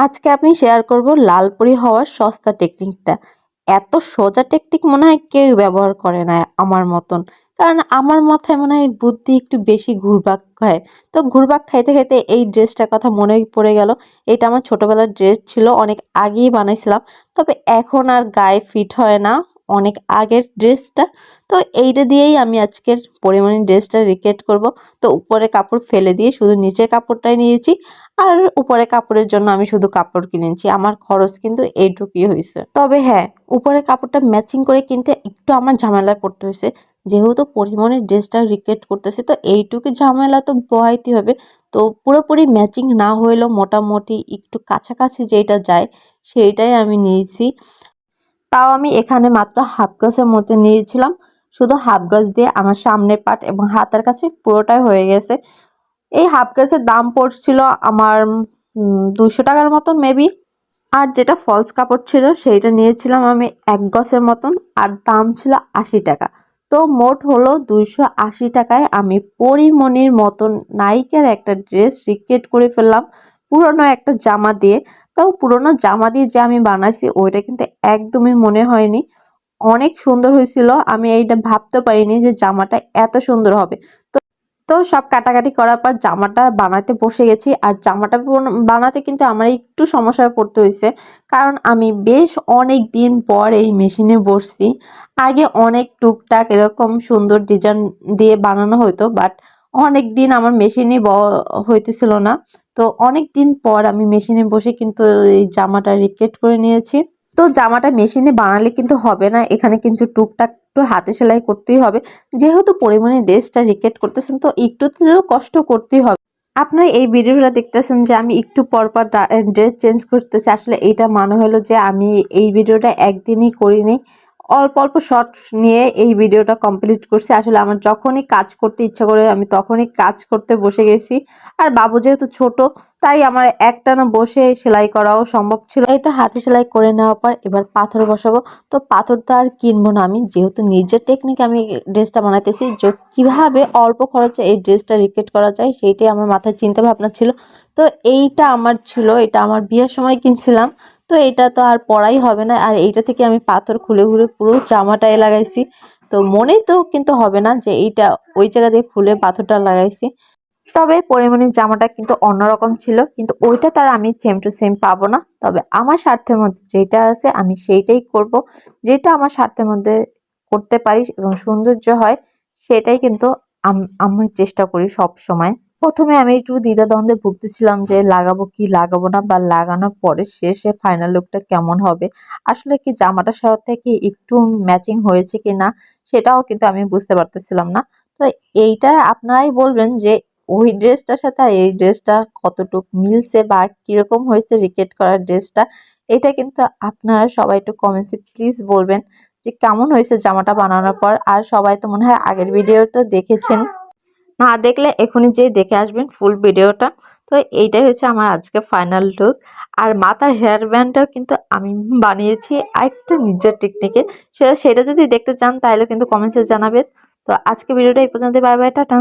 আজকে আমি শেয়ার করব লাল লালপুরি হওয়ার সস্তা টেকনিকটা এত সোজা টেকনিক মনে হয় কেউ ব্যবহার করে না আমার মতন। কারণ আমার মাথায় মনে হয় বুদ্ধি একটু বেশি ঘুরবাক খায়। তো ঘুরবাক খাইতে খাইতে এই ড্রেসটার কথা মনে পড়ে গেল। এটা আমার ছোটোবেলার ড্রেস ছিল, অনেক আগেই বানাইছিলাম। তবে এখন আর গায়ে ফিট হয় না। অনেক আগের ড্রেসটা তো এইটা দিয়েই আমি আজকের পরিমাণে ড্রেসটা রিকেট করব। তো উপরে কাপড় ফেলে দিয়ে শুধু নিচের কাপড়টাই নিয়েছি আর উপরে কাপড়ের জন্য আমি শুধু কাপড় কিনেছি আমার খরচ কিন্তু এইটুকুই হয়েছে। তবে হ্যাঁ উপরে কাপড়টা ম্যাচিং করে কিনতে একটু আমার ঝামেলায় পড়তে হয়েছে। যেহেতু পরিমাণের ড্রেসটা রিকেট করতেছে, তো এইটুকু ঝামেলা তো বহাইতে হবে। তো পুরোপুরি ম্যাচিং না হইলেও মোটামুটি একটু কাছাকাছি যেটা যায় সেইটাই আমি নিয়েছি। তাও আমি এখানে মাত্র হাফ গাছের মধ্যে নিয়েছিলাম। শুধু হাফ গাছ দিয়ে আমার সামনের পাট এবং হাতের কাছে পুরোটাই হয়ে গেছে। এই হাফ গাছের দাম পড়ছিল আমার দুশো টাকার মতন মেবি আর যেটা ফলস কাপড় ছিল সেইটা নিয়েছিলাম আমি এক গছের মতন আর দাম ছিল আশি টাকা। তো মোট হলো দুইশো আশি টাকায় আমি পরিমণির মতন নাইকের একটা ড্রেস রিক্রিয়েট করে ফেললাম। পুরনো একটা জামা দিয়ে। তাও পুরনো জামা দিয়ে যে আমি বানাইছি, ওইটা কিন্তু একদমই মনে হয়নি। অনেক সুন্দর হয়েছিল। আমি এইটা ভাবতে পারিনি যে জামাটা এত সুন্দর হবে। তো তো সব কাটাকাটি করার পর জামাটা বানাতে বসে গেছি। আর জামাটা বানাতে কিন্তু আমার একটু সমস্যায় পড়তে হয়েছে। কারণ আমি বেশ অনেক দিন পর এই মেশিনে বসছি। আগে অনেক টুকটাক এরকম সুন্দর ডিজাইন দিয়ে বানানো হতো, বাট অনেক দিন আমার মেশিনে ব, হইতেছিল না। তো অনেক দিন পর আমি মেশিনে বসে কিন্তু এই জামাটা রিকেট করে নিয়েছি। তো জামাটা মেশিনে বানালে কিন্তু হবে না। এখানে কিন্তু টুকটাক একটু হাতে সেলাই করতেই হবে। যেহেতু পরিমাণে ড্রেসটা রিকেট করতেছেন, তো একটু তো কষ্ট করতেই হবে। আপনারা এই ভিডিওটা দেখতেছেন যে আমি একটু পর পর ড্রেস চেঞ্জ করতেছি। আসলে এইটা মনে হলো যে আমি এই ভিডিওটা একদিনই করিনি। অল্প অল্প শর্ট নিয়ে এই ভিডিওটা কমপ্লিট করছি। আসলে আমার যখনই কাজ করতে ইচ্ছা করে আমি তখনই কাজ করতে বসে গেছি। আর বাবু যেহেতু ছোট, তাই আমার একটানা বসে সেলাই করাও সম্ভব ছিল। এই তো হাতে সেলাই করে নেওয়ার পর এবার পাথর বসাবো। তো পাথর তো আর কিনবো না আমি, যেহেতু নিজের টেকনিক আমি ড্রেসটা বানাইতেছি, যে কীভাবে অল্প খরচে এই ড্রেসটা রিক্রিয়েট করা যায় সেইটাই আমার মাথায় চিন্তা ভাবনা ছিল। তো এইটা আমার ছিল, এটা আমার বিয়ের সময় কিনছিলাম। তো এটা তো আর পড়াই হবে না। আর এইটা থেকে আমি পাথর খুলে খুলে পুরো জামাটায় লাগাইছি। তো মনে তো কিন্তু হবে না যে এইটা ওই জায়গা দিয়ে খুলে পাথরটা লাগাইছি। তবে পরিমণির জামাটা কিন্তু অন্যরকম ছিল, কিন্তু ওইটা তার আমি সেম টু সেম পাবো না। তবে আমার স্বার্থের মধ্যে যেটা আছে আমি সেইটাই করব। যেটা আমার স্বার্থের মধ্যে করতে পারি এবং সৌন্দর্য হয়, সেটাই কিন্তু আমি চেষ্টা করি সব সময় প্রথমে আমি একটু দ্বিধাদ্বন্দ্বে ভুগতেছিলাম যে লাগাবো কি লাগাবো না বা লাগানোর পরে শেষে ফাইনাল লুকটা কেমন হবে? আসলে কি জামাটার সাথে কি একটু ম্যাচিং হয়েছে কি না সেটাও কিন্তু আমি বুঝতে পারতেছিলাম না। তো এইটা আপনারাই বলবেন যে ওই ড্রেসটার সাথে আর এই ড্রেসটা কতটুক মিলছে বা কীরকম হয়েছে রিকেট করার ড্রেসটা, এটা কিন্তু আপনারা সবাই একটু কমেন্টসে প্লিজ বলবেন যে কেমন হয়েছে জামাটা বানানোর পর? আর সবাই তো মনে হয় আগের ভিডিও তো দেখেছেন। না দেখলে এখনই যেই দেখে আসবেন ফুল ভিডিওটা তো এইটাই হচ্ছে আমার আজকে ফাইনাল লুক আর মাথার হেয়ার ব্যান্ডটাও কিন্তু আমি বানিয়েছি আরেকটা নিজের টেকনিকে সেটা যদি দেখতে চান তাহলে কিন্তু কমেন্টসে জানাবেন। তো আজকে ভিডিওটা এই পর্যন্ত বাই বাই টাটা।